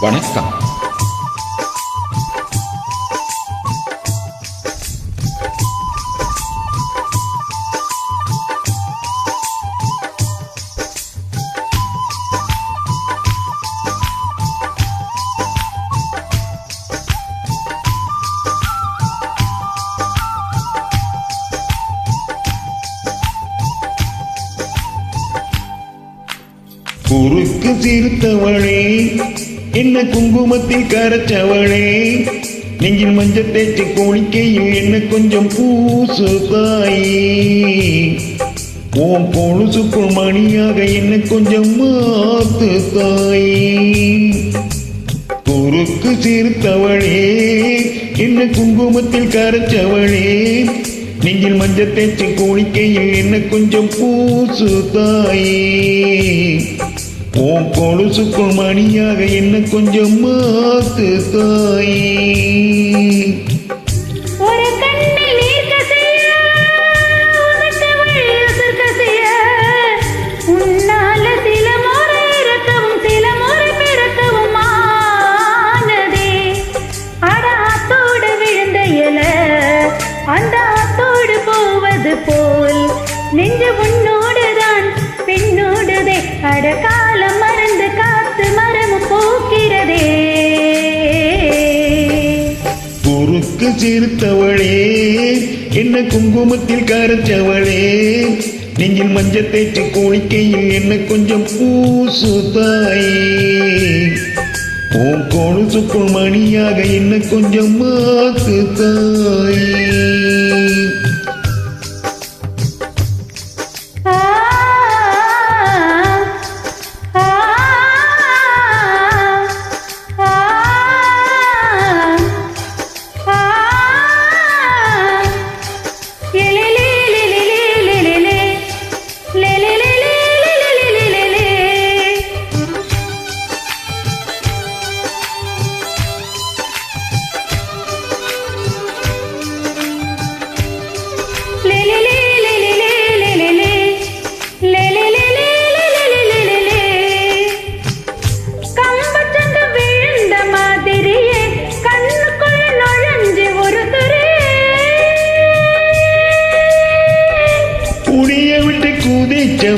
வணக்கம். குறுக்கு தீர்த்த வழி என்ன குங்குமத்தில் கரைச்சவளே? நெஞ்சில் மஞ்சள் தேய்ச்சி கோணிக்கையில் என்ன கொஞ்சம் பூசு தாயே ஓம் பொழுசுக்குள் மணியாக என்ன கொஞ்சம் மாத்து தாயே குறுக்கு சிறுத்தவளே என்ன குங்குமத்தில் கரைச்சவளே? நெஞ்சில் மஞ்சள் தேய்ச்சி கோணிக்கையில் என்ன கொஞ்சம் பூசு தாயே உன் கொலுசுக்குள் மணியாக என்ன கொஞ்சம் மாத்து தாயே. குறுக்கு சிறுத்தவளே என்ன குங்குமத்தில் கரைச்சவளே நீங்கள் மஞ்சள் தேய்ச்சி குளிக்கையில் என்ன கொஞ்சம் பூசு தாயே உன் கொலுசுக்குள் மணியாக என்ன கொஞ்சம் மாத்து தாயே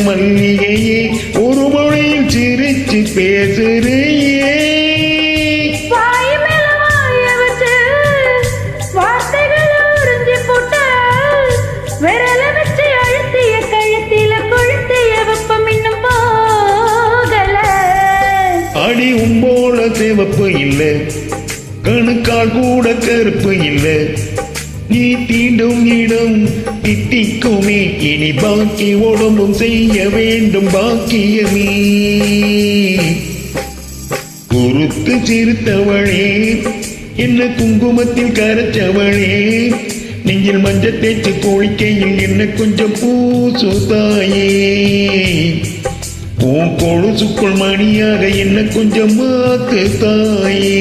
மல்லிகையே ஒரு மொழியில் சிரிச்சு பேசுறையே. அடி உம்போல சிவப்பு இல்ல கணுக்கால் கூட கருப்பு இல்ல. நீ தீண்டும் இடம் திட்டிக்குமே இனி பாக்கி உடம்பும் செய்ய வேண்டும் பாக்கியமே. குறுக்கு சிரித்தவளே என்ன குங்குமத்தில் கரைச்சவளே. நீங்கள் மஞ்சள் தேய்ச்சி கோழிக்கையில் என்ன கொஞ்சம் பூசு தாயே உன் கொலுசுக்குள் மணியாக என்ன கொஞ்சம் மாத்து தாயே.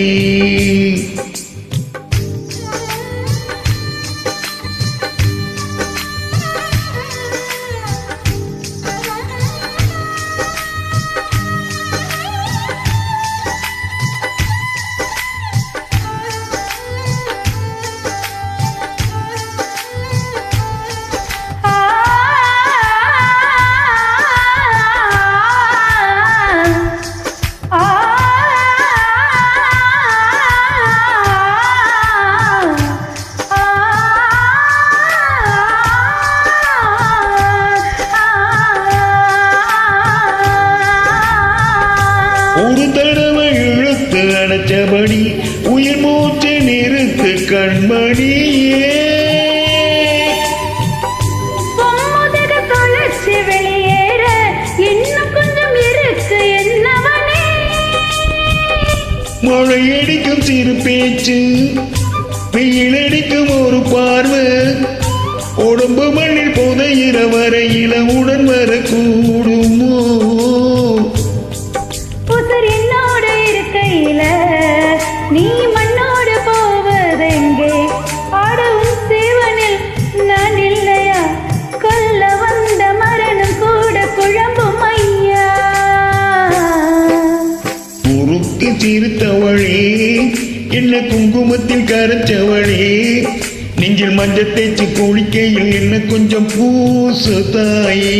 அடைச்சபடி உயிர் மூச்சு நிறுத்து கண்மணியே பொம்முதக தொலைச்சு வெளியேற இன்னும் கொஞ்சம் இருக்கு என்னவனே. மழை அடிக்கும் சிறு பேச்சு வெயில் அடிக்கும் ஒரு பார்வை. உடம்பு மண்ணில் புதையிற வரையில உடன் வரக்கூடுமோ என்ன குங்குமத்தில் கரைச்சவளே நெஞ்சில் மஞ்சள் தேய்ச்சி குளிக்கையில் என்ன கொஞ்சம் பூசு தாயே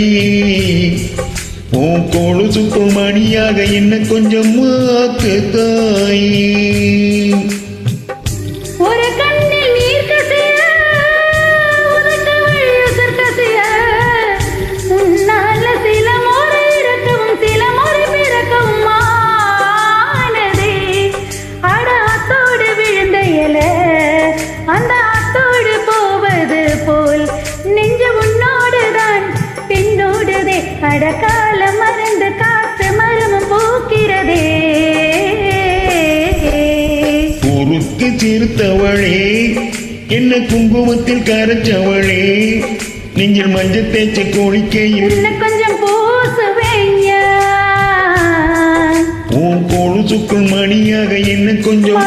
உன் கொலுசுக்குள் மணியாக என்ன கொஞ்சம் மாத்து தாயே உருக்கு சிறுத்தவளே என்ன குங்குமத்தில் கரைச்சவளே. நெஞ்சில் மஞ்சள் தேய்ச்சி குளிக்கையில் இன்னும் கொஞ்சம் உன் கொலுசுக்குள் மணியாக என்ன கொஞ்சம்